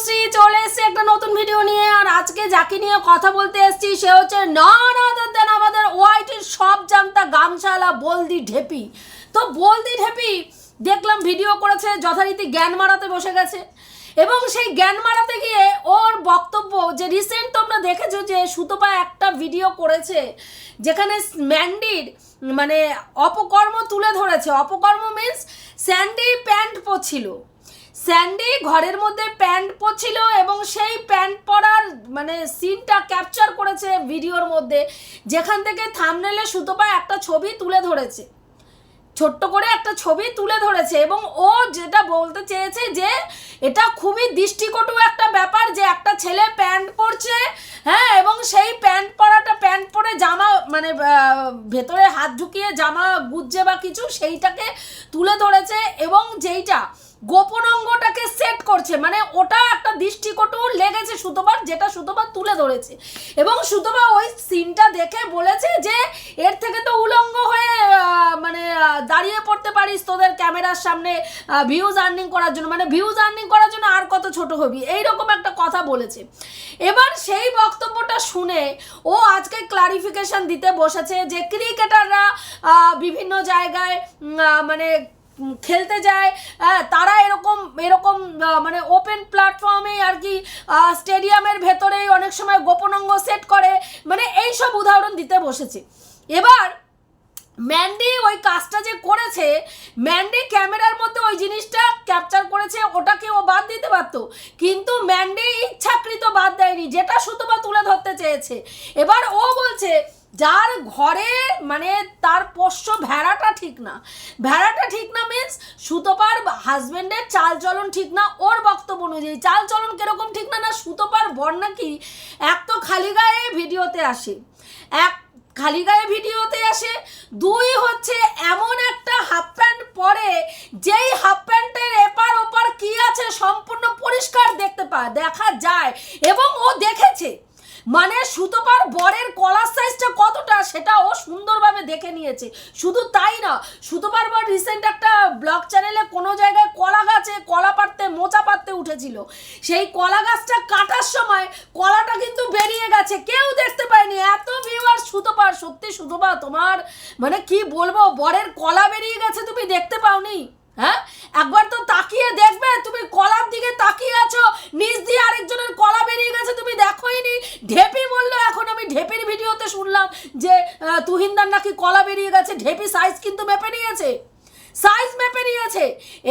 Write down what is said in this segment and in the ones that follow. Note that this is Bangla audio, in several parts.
তনুশ্রী চলে এসেছি একটা নতুন ভিডিও নিয়ে, আর আজকে যাকে নিয়ে কথা বলতে এসেছি, সে হচ্ছে নন আদার দেন আমাদের ওয়াইটির সব জানতা গামছালা বলদি ঢেপি। তো বলদি ঢেপি, দেখলাম ভিডিও করেছে, যথারীতি জ্ঞান মারাতে বসে গেছে। এবং সেই জ্ঞান মারাতে গিয়ে ওর বক্তব্য, যে রিসেন্ট তোমরা দেখেছ যে সুতপা একটা ভিডিও করেছে, যেখানে ম্যান্ডির মানে অপকর্ম তুলে ধরেছে। অপকর্ম মিন্স স্যান্ডি প্যান্ট পরছিল। স্যান্ডি ঘরের মধ্যে প্যান্ট পরছিল এবং সেই প্যান্ট পরার মানে সিনটা ক্যাপচার করেছে ভিডিওর মধ্যে। যেখান থেকে থামনেলে সুতপা একটা ছবি তুলে ধরেছে। ছোট্ট করে একটা ছবি তুলে ধরেছে এবং ও যেটা বলতে চেয়েছে যে, এটা খুবই দৃষ্টিকটু একটা ব্যাপার যে একটা ছেলে প্যান্ট পরছে হ্যাঁ এবং সেই প্যান্ট পরাটা, প্যান্ট পরে জামা মানে ভেতরে হাত ঢুকিয়ে জামা গুজছে বা কিছু, সেইটাকে তুলে ধরেছে এবং যেইটা গোপন অঙ্গটাকে সেট করছে। মানে ওটা একটা দৃষ্টিকটু লেগেছে সুতোবার, যেটা সুতোবার তুলে ধরেছে। এবং সুতোবা ওই সিনটা দেখে বলেছে যে, এর থেকে তো উলঙ্গ হয়ে মানে দাঁড়িয়ে পড়তে পারিস তোদের ক্যামেরার সামনে ভিউজ আর্নিং করার জন্য। মানে ভিউজ আর্নিং করার জন্য আর কত ছোট হবি? এইরকম একটা কথা বলেছে। এবার সেই বক্তব্যটা শুনে ও আজকে ক্লারিফিকেশন দিতে বসেছে যে ক্রিকেটাররা বিভিন্ন জায়গায় মানে খেলতে যায়। তারা এরকম এরকম মানে ওপেন প্ল্যাটফর্মে আর কি স্টেডিয়ামের ভেতরেই অনেক সময় গোপনাঙ্গ সেট করে। মানে এই সব উদাহরণ দিতে বসেছে। এবার ম্যান্ডি ওই কাজটা যে করেছে ম্যান্ডি ক্যামেরার মধ্যে ওই জিনিসটা ক্যাপচার করেছে, ওটাকে ও বাদ দিতে পারতো। কিন্তু ম্যান্ডি ইচ্ছাকৃত বাদ দেয়নি, যেটা সুতপা তুলে ধরতে চেয়েছে। এবার ও বলছে যার ঘরে মানে তার পোষ্য ভেড়াটা ঠিক না। ভেড়াটা ঠিক না মিন্স সুতপার হাজবেন্ডের চাল চলন ঠিক না, ওর বক্তব্য অনুযায়ী। চাল চলন কীরকম ঠিক না না সুতপার বর নাকি এক তো খালি গায়ে ভিডিওতে আসে, এক খালি গায়ে ভিডিওতে আসে, দুই হচ্ছে এমন একটা হাফ প্যান্ট পরে, যেই হাফ প্যান্টের এপার ওপার কি আছে সম্পূর্ণ পরিষ্কার দেখতে পায় দেখা যায় এবং ও দেখেছে। মানে সুতোপার বরের কলার সাইজটা সেটা ও সুন্দরভাবে দেখে নিয়েছে। শুধু তাই না, সুতোপার বর রিসেন্ট একটা ব্লগ চ্যানেলে কোনো জায়গায় কলা গাছে কলা পাড়তে, মোচা পাড়তে উঠেছিল। সেই কলা গাছটা কাটার সময় কলাটা কিন্তু বেরিয়ে গেছে। কেউ দেখতে পায়নি। এত ভিউয়ার সুতোপার সত্যি সুতোপা তোমার? মানে কি বলব, বরের কলা বেরিয়ে গেছে তুমি দেখতে পাওনি? হ্যাঁ? একবার তো তাকিয়ে দেখবে, তুমি কলার দিকে তাকিয়ে আছো, নিচ দিয়ে আরেকজনের কলা বেরিয়ে গেছে, তুমি দেখোইনি ঢেপি বলল, এখন আমি ঢেপির ভিডিওতে শুনলাম যে তুহিনদার নাকি কলা বেরিয়ে গেছে, ঢেপি সাইজ কিন্তু মেপে নিয়েছে। সাইজ মেপে নিয়েছে।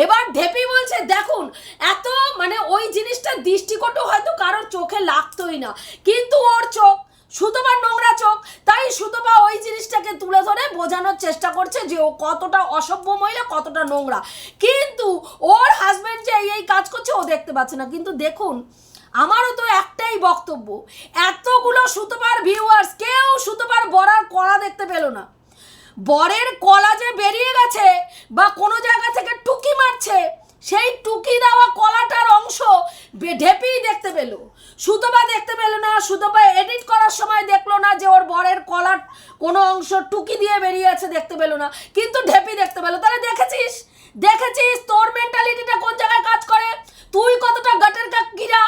এবার ঢেপি বলছে, দেখুন, এত মানে ওই জিনিসটা দৃষ্টিকটু হয়তো কারোর চোখে লাগতোই না। কিন্তু ওর চোখ সুতোবার নোংরা চোখ, তাই সুতোবা ওই জিনিসটাকে তুলে ধরে বোঝানোর চেষ্টা করছে যে ও কতটা অসভ্য মহিলা, কতটা নোংরা। কিন্তু ওর হাজব্যান্ড যে এই কাজ করছে, ও দেখতে পাচ্ছে না। কিন্তু দেখুন, আমারও তো একটাই বক্তব্য, এতগুলো সুতোবার ভিউয়ার্স কেউ সুতোবার বড়ার কড়া দেখতে পেল না। বরের কলা যে বেরিয়ে গেছে বা কোনো জায়গা থেকে টুকি মারছে সেই টুকি দেওয়া কলাটার অংশ ঢেপেই দেখতে পেল। সুতোবা দেখতে পেল না সুতোবা এডিট করার সময় দেখল না যে ওর বরের কলার কোনো অংশ টুকি দিয়ে বেরিয়ে আছে দেখতে পেল না, কিন্তু ঢেপি দেখতে পেল। তাহলে দেখেছিস? দেখেছিস তোর মেন্টালিটিটা কোন জায়গায় কাজ করে? তুই কতটা গাটের কাকিরা?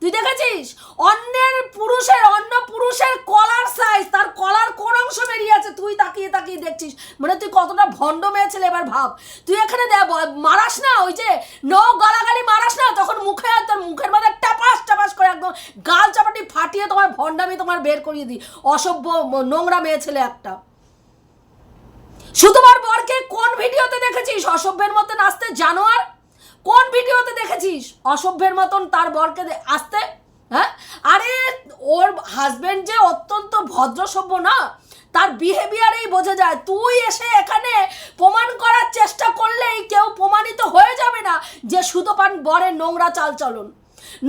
তুই দেখেছিস? অন্যের পুরুষের, অন্য পুরুষের কলার সাইজ তার কলার কোন অংশ বেরিয়ে আছে? তুই তাকিয়ে তাকিয়ে দেখছিস। মানে তুই কতটা ভণ্ড মেয়ে এবার ভাব। তুই এখানে দে- ব- মারাস না, ওই যে নো গালাগালি মারাস না তখন মুখে আর তোর মুখের মধ্যে টাপাস টাপাস করে একদম গাল চাপাটি ফাটিয়ে তোমার ভণ্ডামি তোমার বের করিয়ে দিই। অসভ্য নোংরা মেয়ে ছেলে একটা। সুতমার বরকে কোন ভিডিওতে দেখেছিস? অসভ্যের মতো নাচতে জানোয়ার? কোন ভিডিওতে দেখেছিস? অসভ্যের মতন তার বরকে আসতে? হ্যাঁ? আরে, ওর হাজবেন্ড যে অত্যন্ত ভদ্র সভ্য না, তার বিহেভিয়ারেই বোঝা যায়। তুই এসে এখানে প্রমাণ করার চেষ্টা করলেই কেউ প্রমাণিত হয়ে যাবে না যে সুতপান বরের নোংরা চালচলন।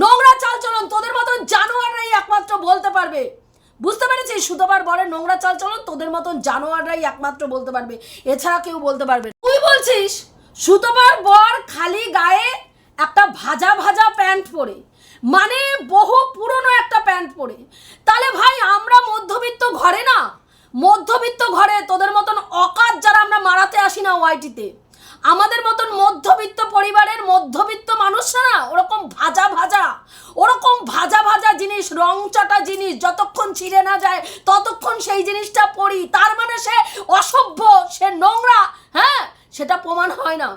নোংরা চালচলন তোদের মতন জানোয়াররাই একমাত্র বলতে পারবে। বুঝতে পেরেছিস? সুতোবার বরের নোংরা চালচলন তোদের মতন জানোয়াররাই একমাত্র বলতে পারবে। এছাড়া কেউ বলতে পারবে তুই বলছিস সুতোবার বর খালি গায়ে একটা ভাজা ভাজা প্যান্ট পরে। মানে বহু পুরনো একটা প্যান্ট পরে। তাহলে ভাই, আমরা মধ্যবিত্ত ঘরে না? মধ্যবিত্ত ঘরে তোদের মতন অকাজ যারা আমরা মারাতে আসি না ওয়াইটিতে, আমাদের মতন মধ্যবিত্ত পরিবারের মধ্যবিত্ত মানুষরা না ওরকম ভাজা ভাজা, ওরকম ভাজা ভাজা জিনিস, রং চাটা জিনিস, যতক্ষণ ছিঁড়ে না যায়, ততক্ষণ সেই জিনিসটা পড়ি তার মানে সে অসভ্য, সে নোংরা হ্যাঁ? সেটা প্রমাণ হয় না।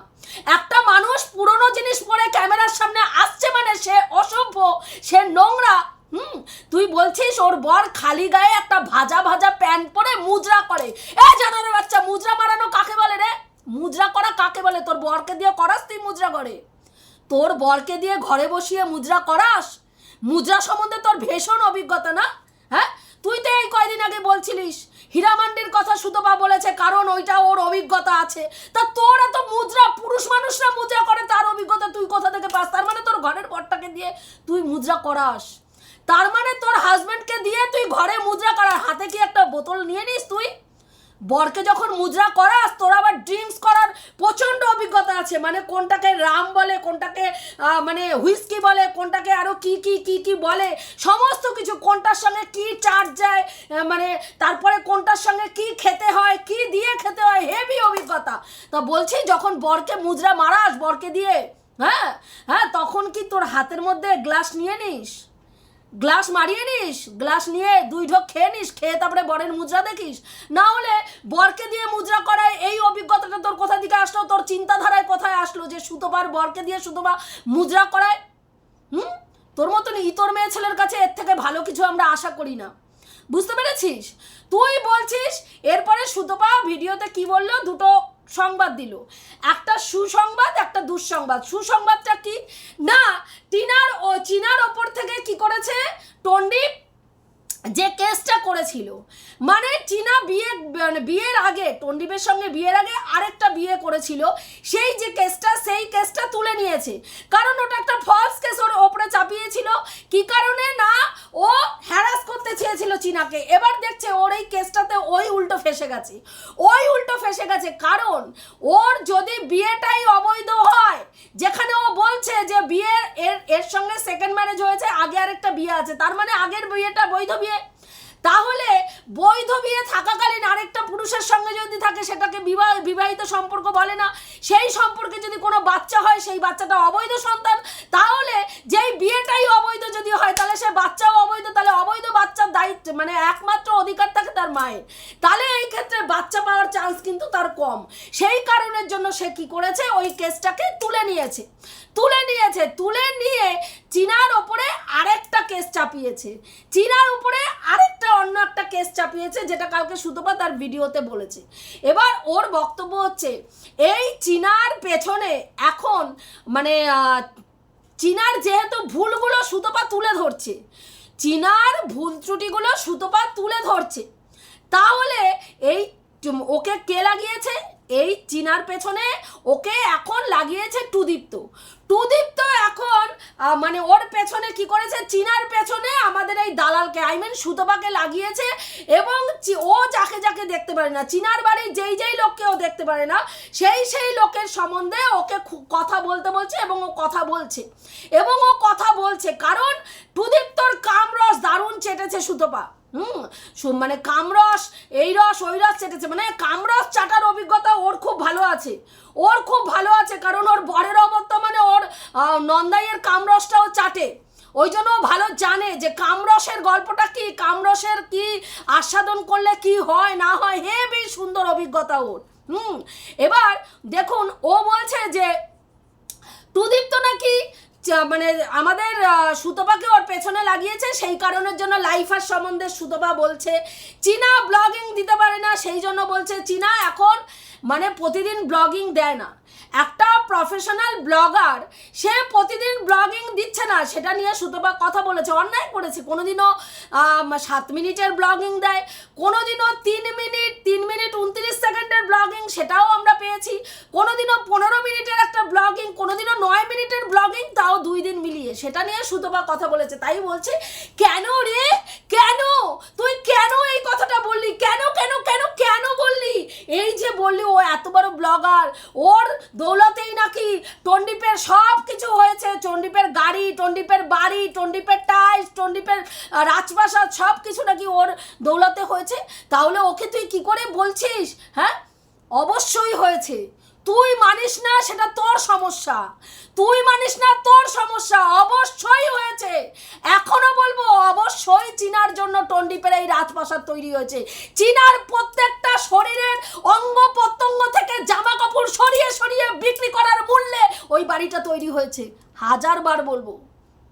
একটা মানুষ পুরনো জিনিস পরে ক্যামেরার সামনে আসছে মানে সে অসভ্য, সে নোংরা। হুম, তুই বলছিস ওর বর খালি গায়ে একটা ভাজা ভাজা প্যান্ট পরে মুজরা করে। এ জানার বাচ্চা, মুজরা মারানো কাকে বলে রে? মুজরা করা কাকে বলে? তোর বরকে দিয়ে করাস তুই মুজরা করে। তোর বরকে দিয়ে ঘরে বসিয়ে মুজরা করাস? মুজরা সম্বন্ধে তোর ভীষণ অভিজ্ঞতা না? হ্যাঁ? তুই তো এই কয়দিন আগে বলছিলিস, হীরামান্ডির কথা সুতপা বলেছে, কারণ ওইটা ওর অভিজ্ঞতা আছে। তা তোর এত মুদ্রা, পুরুষ মানুষরা মুদ্রা করে তার অভিজ্ঞতা তুই কোথা থেকে পাস? তার মানে তোর ঘরের বরটাকে দিয়ে তুই মুদ্রা করাস। তার মানে তোর হাজব্যান্ডকে দিয়ে তুই ঘরে মুদ্রা করার, হাতে কি একটা বোতল নিয়ে নিস তুই? বরকে যখন মুদ্রা করাস, তোর আবার ড্রিঙ্কস করার প্রচণ্ড অভিজ্ঞতা আছে। মানে কোনটাকে রাম বলে, কোনটাকে মানে হুইস্কি বলে, কোনটাকে আরও কি কি কি কি বলে, সমস্ত কিছু, কোনটার সঙ্গে কি চার্জ যায় মানে তারপরে কোনটার সঙ্গে কি খেতে হয়, কি দিয়ে খেতে হয় হেভি অভিজ্ঞতা। তা বলছি, যখন বরকে মুদ্রা মারাস, বরকে দিয়ে হ্যাঁ হ্যাঁ তখন কি তোর হাতের মধ্যে গ্লাস নিয়ে নিস? গ্লাস মারিয়ে নিস, গ্লাস নিয়ে দুই ঢোক খেয়ে নিস, খেয়ে তারপরে বরের মুদ্রা দেখিস। না হলে বরকে দিয়ে মুদ্রা করায় এই অভিজ্ঞতাটা তোর কোথা থেকে আসলো? তোর চিন্তাধারায় কোথায় আসলো যে সুতোবার বরকে দিয়ে সুতোবা মুদ্রা করায়? হুম? তোর মতন ইতর মেয়ে ছেলের কাছে এর থেকে ভালো কিছু আমরা আশা করি না। বুঝতে পেরেছিস? তুই বলছিস, এরপরে সুতপা ভিডিওতে কি বলল? দুটো সংবাদ দিল। একটা সুসংবাদ, একটা দুঃসংবাদ। সুসংবাদটা কি? না, টিনার ও চিনার ওপর থেকে কি করেছে? টন্ডিপ যে কেসটা করেছিল। মানে চীনা বিয়ে মানে বিয়ের আগে, টন্ডিপের সঙ্গে বিয়ের আগে আরেকটা বিয়ে করেছিল। সেই যে কেসটা, সেই কেসটা তুলে নিয়েছে। কারণ ওটা একটা ফলস কেস ওর ওপরে চাপিয়েছিল। কি কারণে? না করতে চেয়েছিল চীনাকে। এবার দেখছে ওর এই কেসটাতে ওই উল্টো ফেসে গেছে। ওই উল্টো ফেসে গেছে কারণ ওর যদি বিয়েটাই অবৈধ হয়, যেখানে ও বলছে যে বিয়ের এর এর সঙ্গে সেকেন্ড ম্যারেজ হয়েছে, আগে আরেকটা বিয়ে আছে। তার মানে আগের বিয়েটা বৈধ বিয়ে? তাহলে বৈধ বিয়ে থাকাকালীন আরেকটা পুরুষের সঙ্গে যদি থাকে, সেটাকে বিবাহ, বিবাহিত সম্পর্ক বলে না। সেই সম্পর্কে যদি কোনো বাচ্চা হয়, সেই বাচ্চাটা অবৈধ সন্তান। তাহলে যেই বিয়েটাই অবৈধ যদি হয়, তাহলে সে বাচ্চাও অবৈধ। তাহলে অবৈধ বাচ্চার দায়িত্ব মানে একমাত্র অধিকার থাকে তার মায়ের। তাহলে এই ক্ষেত্রে বাচ্চা পাওয়ার চান্স কিন্তু তার কম। সেই কারণের জন্য সে কি করেছে? ওই কেসটাকে তুলে নিয়েছে। তুলে নিয়েছে, তুলে নিয়ে চীনার ওপরে আরেকটা কেস চাপিয়েছে। চীনার উপরে আরেকটা কেস চাপিয়েছে, যেটা কালকে সুতপা তার ভিডিওতে বলেছে। এবার ওর বক্তব্য হচ্ছে, এই চীনার পেছনে এখন মানে চীনার যেহেতু ভুলগুলো সুতপা তুলে ধরছে, চীনার ভুল ত্রুটিগুলো সুতপা তুলে ধরছে, তাহলে এই ওকে কে লাগিয়েছে? এই চীনার পেছনে ওকে এখন লাগিয়েছে টুদীপ্ত। টুদীপ্ত এখন মানে ওর পেছনে কি করেছে? চীনার পেছনে আমাদের এই দালালকে আই মিন সুতপাকে লাগিয়েছে এবং ও যাকে যাকে দেখতে পারে না, চীনার বাড়ির যেই যেই লোককে ও দেখতে পারে না, সেই সেই লোকের সম্বন্ধে ওকে কথা বলতে বলছে এবং ও কথা বলছে। এবং ও কথা বলছে, কারণ টুদীপ্তর কামরস দারুণ চেটেছে সুতপা। হুম মানে কামরস, এই রস, ওই রস চেটেছে। মানে কামরস চাটার অভিজ্ঞতা ওর খুব ভালো আছে। ওর খুব ভালো আছে, কারণ ওর বরের অবস্থা মানে ওর নন্দাইয়ের কামরসটাও চাটে। ওই জন্য ভালো জানে যে কামরসের গল্পটা কি, কামরসের কি আস্বাদন করলে কি হয়, না হয় হেবি সুন্দর অভিজ্ঞতা ওর। হুম, এবার দেখুন, ও বলছে যে টুদীপ্ত নাকি মানে আমাদের সুতপাকে ওর পেছনে লাগিয়েছে, সেই কারণের জন্য লাইফার সম্বন্ধে সুতপা বলছে। চীনা ব্লগিং দিতে পারে না, সেই জন্য বলছে, চীনা এখন মানে প্রতিদিন ব্লগিং দেয় না। একটা প্রফেশনাল ব্লগার সে প্রতিদিন ব্লগিং দিচ্ছে না, সেটা নিয়ে সুতপা কথা বলেছে, অন্যায় করেছে। কোনোদিনও সাত মিনিটের ব্লগিং দেয়, কোনোদিনও তিন মিনিট তিন মিনিট উনত্রিশ সেকেন্ডের ব্লগিং সেটাও আমরা পেয়েছি। কোনোদিনও পনেরো মিনিটের একটা ব্লগিং কোনোদিনও নয় মিনিটের ব্লগিং তাও দুই দিন মিলিয়ে। সেটা নিয়ে সুতপা কথা বলেছে, তাই বলছে, কেন রে? কেন? তুই কেন এই কথাটা বললি? কেন কেন কেন কেন বললি? এই যে বললি, ও এত বড় ব্লগার ওর দৌলতেই নাকি টন্ডিপের সব কিছু হয়েছে। টন্ডিপের গাড়ি, টন্ডিপের বাড়ি, টন্ডিপের টাইলস টন্ডিপের রাজপ্রাসাদ সব কিছু নাকি ওর দৌলতে হয়েছে। তাহলে ওকে তুই কি করে বলছিস? হ্যাঁ? অবশ্যই হয়েছে। তুই মানিস না, সেটা তোর সমস্যা। তুই মানিস না, তোর সমস্যা অবশ্যই হয়েছে। এখনও বলব, অবশ্যই চীনার জন্য টন্ডিপের এই রাজপ্রাসাদ তৈরি হয়েছে। চীনার প্রত্যেকটা শরীরের অঙ্গ প্রত্যঙ্গ থেকে জামা কাপড় সরিয়ে সরিয়ে বিক্রি করার মূল্যে ওই বাড়িটা তৈরি হয়েছে। হাজারবার বলব।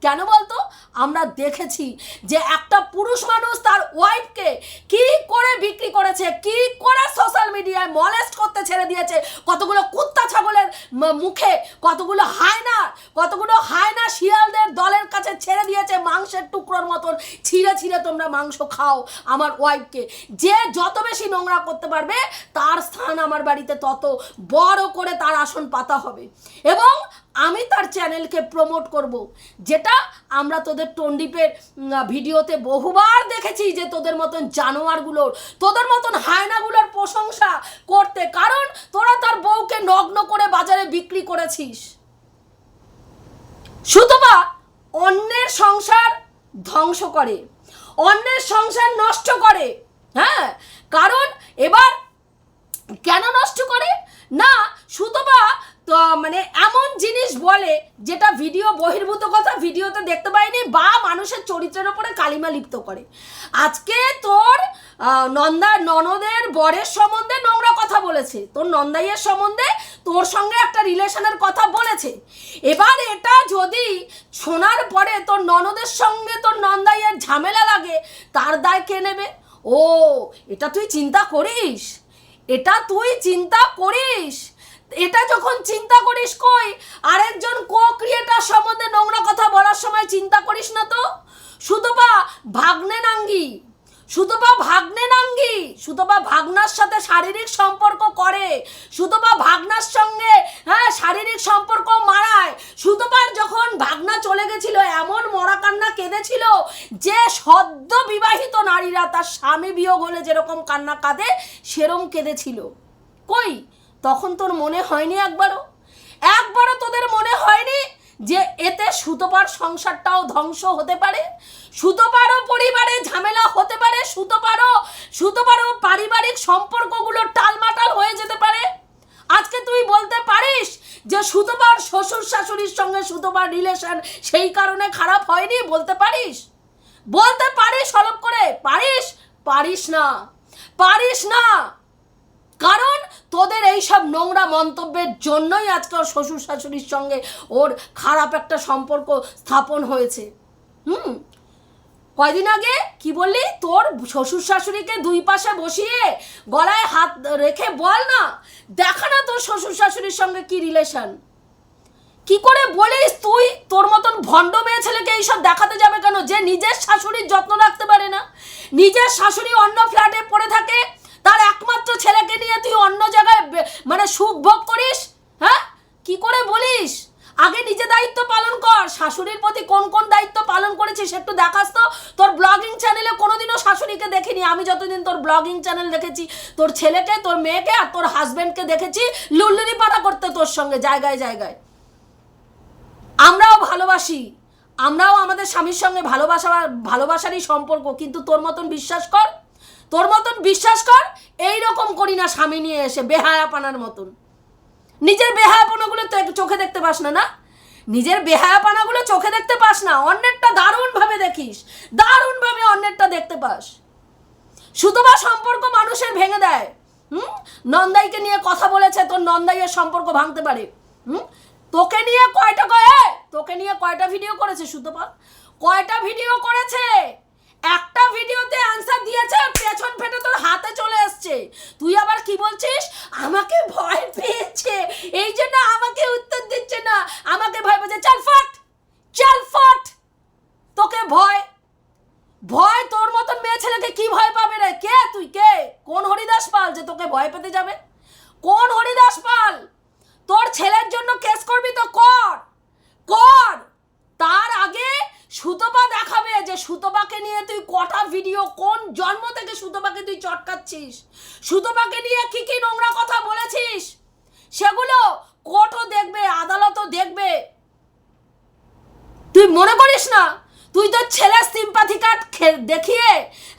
কেন বলতো? আমরা দেখেছি যে একটা পুরুষ মানুষ তার ওয়াইফকে কি করে বিক্রি করেছে, কি করে সোশ্যাল মিডিয়ায় মলেস্ট করতে ছেড়ে দিয়েছে, কতগুলো কুত্তা ছাগলের মুখে, কতগুলো হায়না কতগুলো হায়না শিয়ালদের দলের কাছে ছেড়ে দিয়েছে, মাংসের টুকরোর মতন, ছিঁড়ে ছিঁড়ে তোমরা মাংস খাও আমার ওয়াইফকে যে যত বেশি নোংরা করতে পারবে, তার স্থান আমার বাড়িতে তত বড় করে তার আসন পাতা হবে। এবং আমি তার চ্যানেলকে প্রমোট করব, যেটা আমরা তোদের টন্ডিপের ভিডিওতে বহুবার দেখেছি যে তোদের মতন জানোয়ারগুলোর, তোদের মতন হায়নাগুলোর প্রশংসা করতে। কারণ তোরা তার বউকে নগ্ন করে বাজারে বিক্রি করেছিস। সুতবা অন্যের সংসার ধ্বংস করে, অন্যের সংসার নষ্ট করে হ্যাঁ? কারণ এবার কেন নষ্ট করে? না সুতবা তো মানে এমন জিনিস বলে যেটা ভিডিও বহির্ভূত কথা ভিডিওতে দেখতে পাইনি বা মানুষের চরিত্রের উপরে কালিমা লিপ্ত করে। আজকে তোর নন্দা ননদের বরের সম্বন্ধে নোংরা কথা বলেছে। তোর নন্দাইয়ের সম্বন্ধে তোর সঙ্গে একটা রিলেশনের কথা বলেছে। এবার এটা যদি শোনার পরে তোর ননদের সঙ্গে তোর নন্দাইয়ের ঝামেলা লাগে, তার দায় কে নেবে? ও, এটা তুই চিন্তা করিস? এটা তুই চিন্তা করিস? এটা যখন চিন্তা করিস কই? আরেকজন কো ক্রিয়েটার সম্বন্ধে নোংরা কথা বলার সময় চিন্তা করিস না তো? সুতপা ভাগ্নে নাঙ্গি। সুতপা ভাগ্নে নাঙ্গি। সুতপা ভাগনার সাথে শারীরিক সম্পর্ক করে। সুতপা ভাগনার সঙ্গে হ্যাঁ শারীরিক সম্পর্ক মারায় সুতপার যখন ভাগনা চলে গেছিল, এমন মরা কান্না কেঁদেছিল যে সদ্য বিবাহিত নারীরা তার স্বামী বিয়োগ হলে যেরকম কান্না কাঁদে, সেরম কেঁদেছিল। কই? তখন তোর মনে হয়নি একবারও? একবারও তোদের মনে হয়নি যে এতে সুতপার সংসারটাও ধ্বংস হতে পারে? সুতপারও পরিবারে ঝামেলা হতে পারে, সুতপারও সুতপারও পারিবারিক সম্পর্কগুলো টালমাটাল হয়ে যেতে পারে? আজকে তুই বলতে পারিস যে সুতপার শ্বশুর শাশুড়ির সঙ্গে সুতপার রিলেশন সেই কারণে খারাপ হয়নি বলতে পারিস? বলতে পারিস হলপ করে। পারিস? পারিস না। পারিস না। কারণ তোদের এই সব নোংরা মন্তব্যের জন্যই আজকে ওর শ্বশুর শাশুড়ির সঙ্গে ওর খারাপ একটা সম্পর্ক স্থাপন হয়েছে। হুম? কয়দিন আগে? কি বললি? তোর শ্বশুর শাশুড়িকে দুই পাশে বসিয়ে গলায় হাত রেখে বল না। দেখা না তোর শ্বশুর শাশুড়ির সঙ্গে কি রিলেশন কি করে বলিস তুই? তোর মতন ভণ্ড মেয়ে ছেলেকে এইসব দেখাতে যাবে কেন? যে নিজের শাশুড়ির যত্ন রাখতে পারে না। নিজের শাশুড়ি অন্য ফ্ল্যাটে পড়ে থাকে তার একমাত্র ছেলেকে নিয়ে তুই অন্য জায়গায় মানে সুখ ভোগ করিস? হ্যাঁ? কি করে বলিস? আগে নিজে দায়িত্ব পালন কর। শাশুড়ির প্রতি কোন কোন দায়িত্ব পালন করেছিস একটু দেখাস তো। তোর ব্লগিং চ্যানেলে কোনোদিনও শাশুড়িকে দেখিনি। আমি যতদিন তোর ব্লগিং চ্যানেল দেখেছি, তোর ছেলেকে, তোর মেয়েকে আর তোর হাজব্যান্ডকে দেখেছি লুল্লুরি পাতা করতে তোর সঙ্গে, জায়গায় জায়গায়। আমরাও ভালোবাসি। আমরাও আমাদের স্বামীর সঙ্গে ভালোবাসা ভালোবাসারই সম্পর্ক। কিন্তু তোর মতন বিশ্বাস কর। তোর মতন বিশ্বাস কর এই রকম করি না স্বামী নিয়ে এসে বেহায়াপানার মতন। নিজের বেহায়াপনাগুলো তো চোখে দেখতে পাস না না? নিজের বেহায়াপানাগুলো চোখে দেখতে পাস না, অন্যেরটা দারুণভাবে দেখিস, দারুণভাবে অন্যেরটা দেখতে পাস। সুতবা সম্পর্ক মানুষের ভেঙে দেয়, হুম? নন্দাইকে নিয়ে কথা বলেছে, তোর নন্দাইয়ের সম্পর্ক ভাঙতে পারে, হুম? তোকে নিয়ে কয়টা কয় তোকে নিয়ে কয়টা ভিডিও করেছে সুতপা কয়টা ভিডিও করেছে? একটা ভিডিওতে অ্যান্সার দিয়েছে পেছন ফেটে তোর হাতে চলে এসছে তুই আবার কি বলছিস? আমাকে ভয় পেয়েছে এই জন্য আমাকে উত্তর দিচ্ছে না আমাকে ভয় পেয়েছে চল ফট চল ফট তোকে ভয় ভয় তোর মতন মেয়ে ছেলেকে কি ভয় পাবে রে কে তুই কে কোন হরিদাস পাল যে তোকে ভয় পেতে যাবে কোন হরিদাস পাল তোর ছেলের জন্য কেস করবি তো কর কর তার আগে সুতপা দেখাবে যে সুতপাকে নিয়ে তুই কটা ভিডিও কোন জন্ম থেকে সুতপাকে তুই চটকাচ্ছিস সুতপাকে নিয়ে কি কি নোংরা কথা বলেছিস সেগুলো কোর্টও দেখবে আদালতও দেখবে তুই মনে করিস না তুই তো ছেলের সিম্পাথি কার্ড দেখিয়ে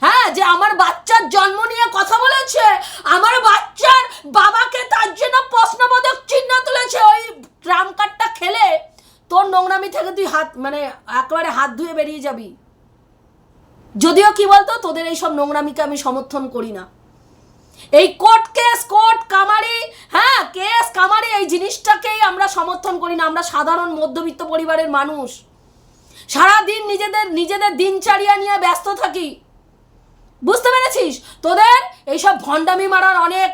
হ্যাঁ যে আমার বাচ্চার জন্ম নিয়ে কথা বলেছে, আমার বাচ্চার বাবাকে তার জন্য প্রশ্নবোধক চিহ্ন তুলেছে, ওই ট্রাম কার্ডটা খেলে তোর নোংরামি থেকে তুই হাত মানে একেবারে হাত ধুয়ে বেরিয়ে যাবি। যদিও কি বলতো, তোদের এইসব নোংরামিকে আমি সমর্থন করি না। এই কোর্ট কেস, কোর্ট কামারি হ্যাঁ কেস, কামারি, এই জিনিসটাকেই আমরা সমর্থন করি না। আমরা সাধারণ মধ্যবিত্ত পরিবারের মানুষ। সারাদিন নিজেদের নিজেদের দিনচারিয়া নিয়ে ব্যস্ত থাকি। বুঝতে পেরেছিস? তোদের এইসব ভণ্ডামি মারার অনেক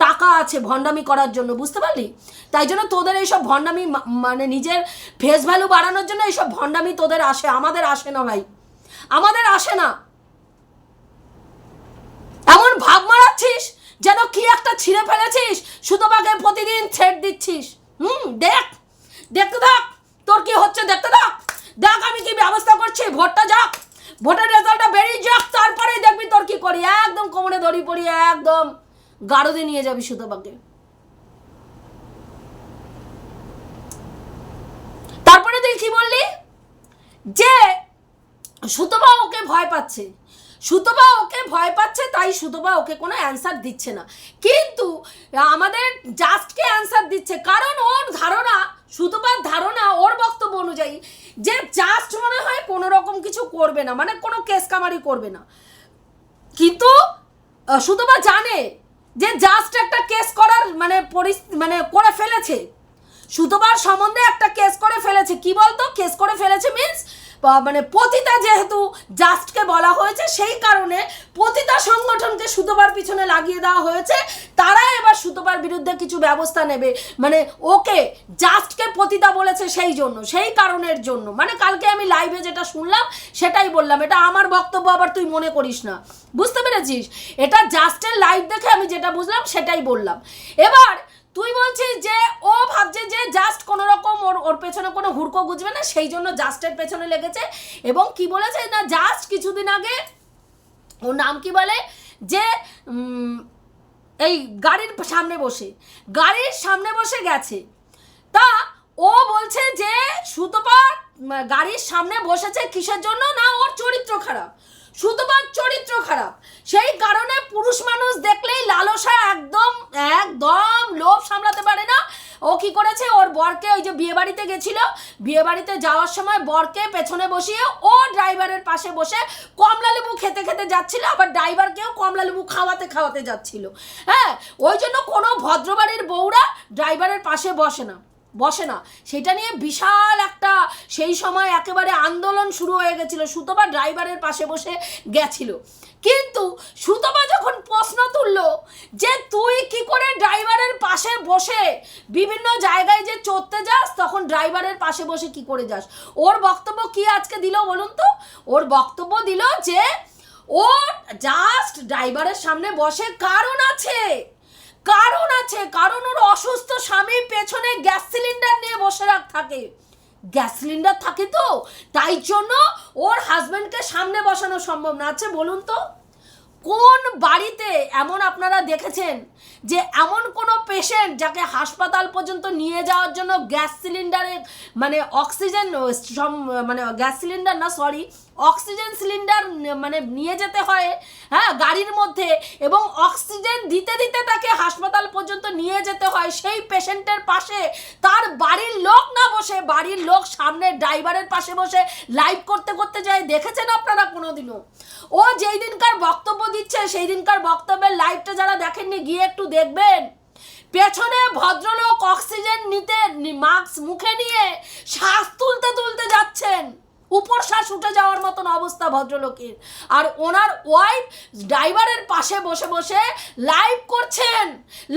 টাকা আছে ভণ্ডামি করার জন্য, বুঝতে পারলি? তাই জন্য তোদের এইসব ভণ্ডামি মানে নিজের ফেস ভ্যালু বাড়ানোর জন্য এইসব ভণ্ডামি তোদের আসে, আমাদের আসে না ভাই। আমাদের আসে না। এমন ভাব মারাচ্ছিস যেন কি একটা ছিঁড়ে ফেলেছিস, সুতোপাকে প্রতিদিন ছেড় দিচ্ছিস। হুম, দেখ, দেখতে থাক, তোর কি হচ্ছে দেখতে থাক। দেখ আমি কি ব্যবস্থা করছি, ভোটটা যাক। ভোটের রেজাল্টটা বেরিয়ে যাক তারপরে দেখবি তোর কি করি। একদম কোমরে দড়ি পড়ি একদম গাড়োতে নিয়ে যাবি সুতোবাকে তারপরে তুই কি বললি? যে সুতোবা ওকে ভয় পাচ্ছে। সুতপা ওকে ভয় পাচ্ছে, তাই সুতপা ওকে কোনো অ্যান্সার দিচ্ছে না। কিন্তু আমাদের জাস্টকে অ্যান্সার দিচ্ছে, কারণ ওর ধারণা সুতপার ধারণা ওর বক্তব্য অনুযায়ী যে জাস্ট মনে হয় কোনো রকম কিছু করবে না মানে কোনো কেস কামারি করবে না। কিন্তু সুতপা জানে যে জাস্ট একটা কেস করার মানে পরিস্থিতি মানে করে ফেলেছে। সুতোবার সম্বন্ধে একটা কেস করে ফেলেছে। কি বলতো? কেস করে ফেলেছে মিন্স মানে পতিতা যেহেতু জাস্টকে বলা হয়েছে, সেই কারণে পতিতা সংগঠনকে সুতোবার পিছনে লাগিয়ে দেওয়া হয়েছে। তারা এবার সুতোবার বিরুদ্ধে কিছু ব্যবস্থা নেবে। মানে ওকে জাস্টকে পতিতা বলেছে সেই জন্য, সেই কারণের জন্য। মানে কালকে আমি লাইভে যেটা শুনলাম, সেটাই বললাম। এটা আমার বক্তব্য, আবার তুই মনে করিস না। বুঝতে পেরেছিস? এটা জাস্টের লাইভ দেখে আমি যেটা বুঝলাম, সেটাই বললাম। এবার তুই বলছিস যে, ও ভাবছে যে জাস্ট কোনো রকম ওর ওর পেছনে কোনো হুড়কো গুজবে না, সেই জন্য জাস্টের পেছনে লেগেছে। এবং কি বলেছে না জাস্ট কিছুদিন আগে ওর নাম কি বলে? যে এই গাড়ির সামনে বসে, গাড়ির সামনে বসে গেছে। তা ও বলছে যে, সুতপা গাড়ির সামনে বসেছে কিসের জন্য? না, ওর চরিত্র খারাপ। সুতপার চরিত্র খারাপ। সেই কারণে পুরুষ মানুষ দেখলেই লালসা একদম একদম লোভ সামলাতে পারে না। ও কি করেছে? ওর বরকে ওই যে বিয়ে বাড়িতে গেছিল। বিয়ে বাড়িতে যাওয়ার সময় বরকে পেছনে বসিয়ে ও ড্রাইভারের পাশে বসে কমলা লেবু খেতে খেতে যাচ্ছিল, আবার ড্রাইভারকেও কমলা লেবু খাওয়াতে খাওয়াতে যাচ্ছিল। হ্যাঁ ওই জন্য কোনো ভদ্রবাড়ির বউরা ড্রাইভারের পাশে বসে না। বসে না। সেটা নিয়ে বিশাল একটা সেই সময় একেবারে আন্দোলন শুরু হয়ে গেছিল। সুতপা ড্রাইভারের পাশে বসে গেছিল। কিন্তু সুতপা যখন প্রশ্ন তুললো যে তুই কি করে ড্রাইভারের পাশে বসে বিভিন্ন জায়গায় যে চড়তে যাস, তখন ড্রাইভারের পাশে বসে কি করে যাস? ওর বক্তব্য কি আজকে দিল বলুন তো? ওর বক্তব্য দিল যে ও জাস্ট ড্রাইভারের সামনে বসে কারণ আছে। কারণ আছে, কারণ ওর অসুস্থ স্বামীর পেছনে গ্যাস সিলিন্ডার নিয়ে বসে রাখ থাকে। গ্যাস সিলিন্ডার থাকে তো, তাই জন্য ওর হাজব্যান্ডকে সামনে বসানো সম্ভব না। আছে বলুন তো। কোন বাড়িতে এমন আপনারা দেখেছেন যে এমন কোনো পেশেন্ট যাকে হাসপাতাল পর্যন্ত নিয়ে যাওয়ার জন্য গ্যাস সিলিন্ডারে মানে অক্সিজেন মানে গ্যাস সিলিন্ডার না সরি অক্সিজেন সিলিন্ডার মানে নিয়ে যেতে হয় হ্যাঁ গাড়ির মধ্যে এবং অক্সিজেন দিতে দিতে তাকে হাসপাতাল পর্যন্ত নিয়ে যেতে হয়, সেই পেশেন্টের পাশে তার বাড়ির লোক না বসে, বাড়ির লোক সামনে ড্রাইভারের পাশে বসে লাইভ করতে করতে যায়, দেখেছেন আপনারা কোনোদিনও? ও যেই দিনকার বক্তব্য দিচ্ছে সেই দিনকার বক্তব্যের লাইভটা যারা দেখেননি, গিয়ে একটু দেখবেন। পেছনে ভদ্রলোক অক্সিজেন নিতে মাস্ক মুখে নিয়ে, শ্বাস তুলতে তুলতে যাচ্ছেন। উপর শ্বাস উঠে যাওয়ার মতন অবস্থা ভদ্রলোকের। আর ওনার ওয়াইফ ড্রাইভারের পাশে বসে বসে লাইভ করছেন।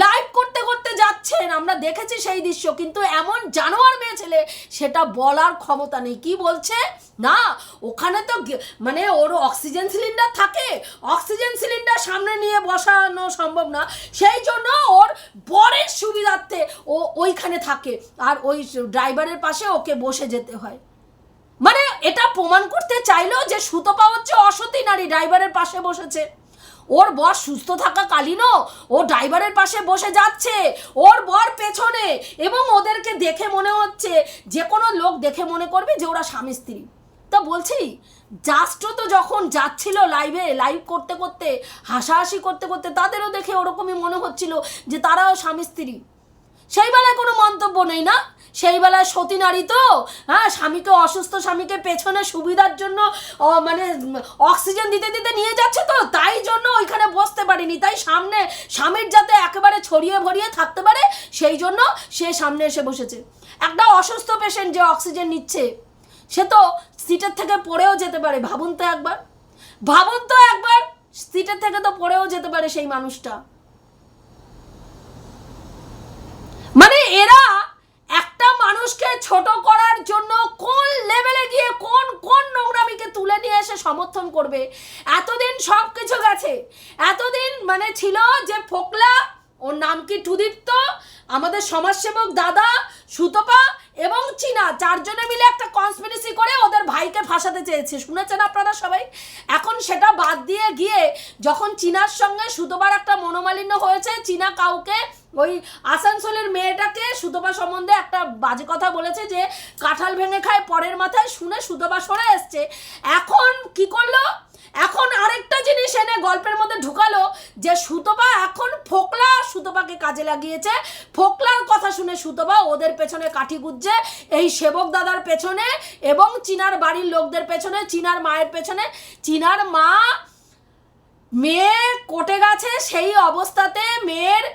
লাইভ করতে করতে যাচ্ছেন। আমরা দেখেছি সেই দৃশ্য, কিন্তু এমন জানোয়ার মেয়ে ছেলে, সেটা বলার ক্ষমতা নেই। কি বলছে? না, ওখানে তো মানে ওর অক্সিজেন সিলিন্ডার থাকে। অক্সিজেন সিলিন্ডার সামনে নিয়ে বসানো সম্ভব না। সেই জন্য ওর বরের সুবিধার্থে ও ওইখানে থাকে। আর ওই ড্রাইভারের পাশে ওকে বসে যেতে হয়। মানে এটা প্রমাণ করতে চাইলো যে সুতো সুতপা হচ্ছে অসতী নারী ড্রাইভারের পাশে বসেছে। ওর বর সুস্থ থাকা কালীনও ও ড্রাইভারের পাশে বসে যাচ্ছে। ওর বর পেছনে এবং ওদেরকে দেখে মনে হচ্ছে যে কোনো লোক দেখে মনে করবে যে ওরা স্বামী স্ত্রী। তা বলছি, জাস্টও তো যখন যাচ্ছিল লাইভে লাইভ করতে করতে, হাসাহাসি করতে করতে তাদেরও দেখে ওরকমই মনে হচ্ছিল যে তারাও স্বামী স্ত্রী। সেই বেলায় কোনো মন্তব্য নেই না? সেই বেলায় সতী নারী তো? হ্যাঁ স্বামীকে অসুস্থ, স্বামীকে পেছনে সুবিধার জন্য মানে অক্সিজেন দিতে দিতে নিয়ে যাচ্ছে তো? তাই জন্য ওইখানে বসতে পারিনি। তাই সামনে, স্বামীর যাতে একেবারে ছড়িয়ে ভরিয়ে থাকতে পারে, সেই জন্য সে সামনে এসে বসেছে। একটা অসুস্থ পেশেন্ট যে অক্সিজেন নিচ্ছে, সে তো সিটের থেকে পড়েও যেতে পারে, ভাবুন তো একবার। ভাবুন তো একবার, সিটের থেকে তো পড়েও যেতে পারে সেই মানুষটা মানে এরা একটা মানুষকে ছোট করার জন্য কোন লেভেলে গিয়ে কোন কোন নোংরামিকে তুলে নিয়ে এসে সমর্থন করবে? এতদিন সব কিছু গেছে। এতদিন মানে ছিল যে ফোকলা ওর নাম কি টুদীপ্ত আমাদের সমাজসেবক দাদা, সুতপা এবং চীনা, চারজনে মিলে একটা কনস্পিরেসি করে ওদের ভাইকে ফাঁসাতে চেয়েছে। শুনেছেন আপনারা সবাই? এখন সেটা বাদ দিয়ে গিয়ে যখন চীনার সঙ্গে সুতপার একটা মনোমালিন্য হয়েছে, চীনা কাউকে ওই আসানসোলের মেয়েটাকে সুতপা সম্বন্ধে একটা বাজে কথা বলেছে যে, কাঁঠাল ভেঙে খায় পরের মাথায় শুনে সুতপা সরে এসছে। এখন কি করল? এখন আরেকটা জিনিস এনে গল্পের মধ্যে ঢুকালো যে সুতপা এখন ফোকলা সুতপাকে কাজে লাগিয়েছে। ফোকলার কথা শুনে সুতপা ওদের পেছনে কাঠি গুজছে, এই সেবক দাদার পেছনে এবং চিনার বাড়ির লোকদের পেছনে, চিনার মায়ের পেছনে। চিনার মা মেয়ে কোটে গেছে, সেই অবস্থাতে মেয়ের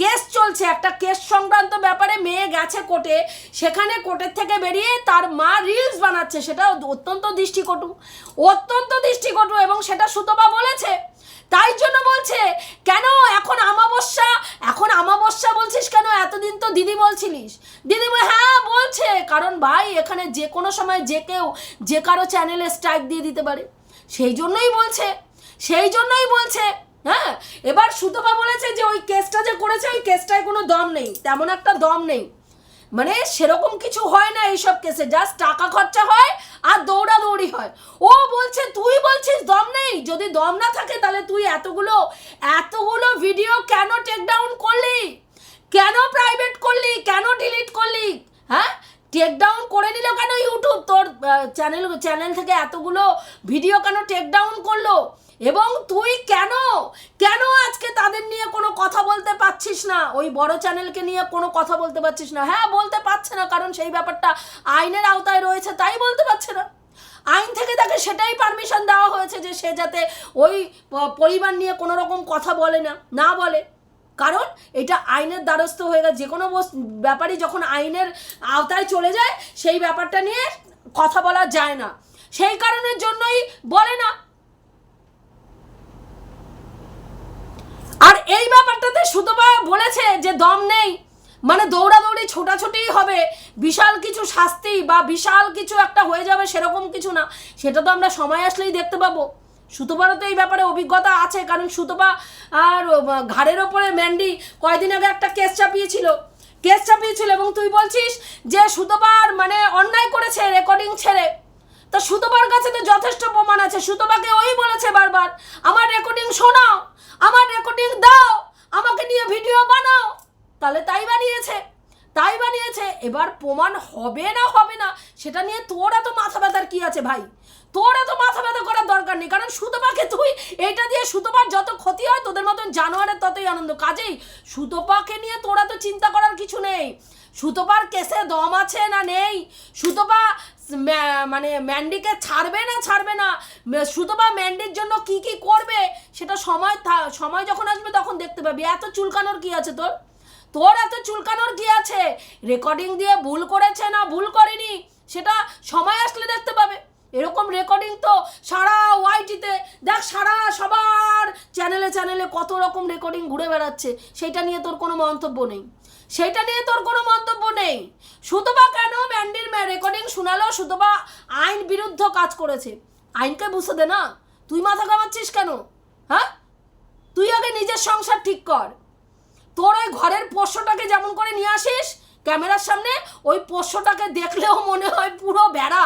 কেস চলছে, একটা কেস সংক্রান্ত ব্যাপারে মেয়ে গেছে কোর্টে, সেখানে কোর্টের থেকে বেরিয়ে তার মা রিলস বানাচ্ছে সেটা অত্যন্ত দৃষ্টিকটু অত্যন্ত দৃষ্টিকটু এবং সেটা সুতপা বলেছে। তাই জন্য বলছে, কেন এখন আমাবস্যা এখন আমাবস্যা বলছিস কেন? এতদিন তো দিদি বলছিলিস। দিদি হ্যাঁ বলছে, কারণ ভাই, এখানে যে কোনো সময় যে কেউ, যে কারও চ্যানেলে স্ট্রাইক দিয়ে দিতে পারে। সেই জন্যই বলছে, সেই জন্যই বলছে হ্যাঁ এবার সুতপা বলেছে যে ওই কেসটা যে করেছে, ওই কেসটায় কোনো দম নেই, তেমন একটা দম নেই। মানে সেরকম কিছু হয় না এইসব কেসে, জাস্ট টাকা খরচা হয় আর দৌড়াদৌড়ি হয়। ও বলছে, তুই বলছিস দম নেই? যদি দম না থাকে তাহলে তুই এতগুলো এতগুলো ভিডিও কেন টেক ডাউন করলি? কেন প্রাইভেট করলি? কেন ডিলিট করলি? হ্যাঁ? টেক ডাউন করে নিল কেন ইউটিউব তোর চ্যানেল চ্যানেল থেকে এতগুলো ভিডিও কেন টেক ডাউন করল? এবং তুই কেন? কেন আজকে তাদের নিয়ে কোনো কথা বলতে পারছিস না? ওই বড় চ্যানেলকে নিয়ে কোনো কথা বলতে পারছিস না? হ্যাঁ বলতে পারছে না, কারণ সেই ব্যাপারটা আইনের আওতায় রয়েছে, তাই বলতে পারছে না। আইন থেকে তাকে সেটাই পারমিশন দেওয়া হয়েছে যে সে যাতে ওই পরিবার নিয়ে কোনো রকম কথা বলে না না বলে। কারণ এটা আইনের দ্বারস্থ হয়ে গেছে। যে কোনো ব্যাপারই যখন আইনের আওতায় চলে যায়, সেই ব্যাপারটা নিয়ে কথা বলা যায় না। সেই কারণের জন্যই বলে না। আর এই ব্যাপারটাতে সুতপা বলেছে যে দম নেই। মানে দৌড়াদৌড়ি ছোটাছুটি হবে, বিশাল কিছু শাস্তি বা বিশাল কিছু একটা হয়ে যাবে সেরকম কিছু না, সেটা তো আমরা সময় আসলেই দেখতে পাবো। সুতপারও তো এই ব্যাপারে অভিজ্ঞতা আছে, কারণ সুতপা আর ঘাড়ের ওপরে ম্যান্ডি কয়দিন আগে একটা কেস চাপিয়েছিল। কেস চাপিয়েছিল এবং তুই বলছিস যে সুতপার মানে অন্যায় করেছে রেকর্ডিং ছেড়ে। তা সুতপার কাছে তো যথেষ্ট প্রমাণ আছে। সুতপাকে ওই বলেছে বারবার, আমার রেকর্ডিং শোনাও, আমার রেকর্ডিং দাও, আমাকে নিয়ে ভিডিও বানাও। তাহলে তাই বানিয়েছে। তাই বানিয়েছে, এবার প্রমাণ হবে না হবে না, সেটা নিয়ে তোর এত মাথা ব্যথার কি আছে ভাই? তোর এত মাথা ব্যথা করার দরকার নেই, কারণ সুতপাকে তুই, এটা দিয়ে সুতপার যত ক্ষতি হয় তোদের মতন জানোয়ারের ততই আনন্দ। কাজেই সুতপাকে নিয়ে তোরা তো চিন্তা করার কিছু নেই। সুতপার কেসে দম আছে না নেই? সুতপা মানে ম্যান্ডিকে ছাড়বে না ছাড়বে না? সুতপা ম্যান্ডির জন্য কি কি করবে? সেটা সময় সময় যখন আসবে তখন দেখতে পাবি। এত চুলকানোর কি আছে তোর? তোর এত চুলকানোর কি আছে? রেকর্ডিং দিয়ে ভুল করেছে না ভুল করেনি? সেটা সময় আসলে দেখতে পাবে। এরকম রেকর্ডিং তো সারা ওয়াইটিতে দেখ সারা সবার চ্যানেলে চ্যানেলে কত রকম রেকর্ডিং ঘুরে বেড়াচ্ছে। সেটা নিয়ে তোর কোনো মন্তব্য নেই। সেটা নিয়ে তোর কোনো মন্তব্য নেই। সুতপা কেন ব্যান্ডির রেকর্ডিং শোনালো? সুতপা আইন বিরুদ্ধ কাজ করেছে। আইনকে বুঝতে দে না। তুই মাথা ঘামাচ্ছিস কেন? হ্যাঁ? তুই আগে নিজের সংসার ঠিক কর। তোর ওই ঘরের পোষ্যটাকে যেমন করে নিয়ে আসিস ক্যামেরার সামনে ওই পোষ্যটাকে দেখলেও মনে হয় পুরো ভেড়া।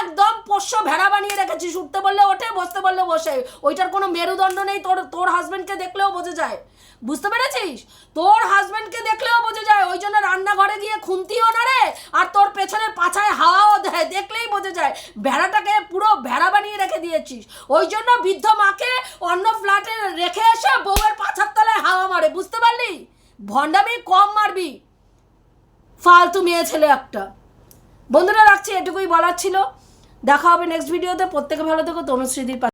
একদম পোষ্য ভেড়া বানিয়ে রেখেছিস, উঠতে বললে ওঠে, বসতে বললে বসে। ওইটার কোনো মেরুদণ্ড নেই, তোর তোর হাজব্যান্ডকে দেখলেও বোঝা যায়। বুঝতে পেরেছিস? তোর হাজব্যান্ডকে দেখলেও বোঝা যায়, ওই জন্য রান্নাঘরে গিয়ে খুন্তিও না রে আর তোর পেছনের পাছায় হাওয়াও দেয়, দেখলেই বোঝা যায়। ভেড়াটাকে পুরো ভেড়া বানিয়ে রেখে দিয়েছিস। ওই জন্য বৃদ্ধ মাকে অন্য ফ্ল্যাটে রেখে এসে বউয়ের পাছার তলায় হাওয়া মারে, বুঝতে পারলি? ভণ্ডামি কম মারবি। ফালতু মেয়ে ছেলে একটা। বন্ধুরা, রাখছি, এটুকুই বলার ছিল। দেখা হবে নেক্সট ভিডিওতে প্রত্যেকে ভালো থেকো তনুশ্রীদির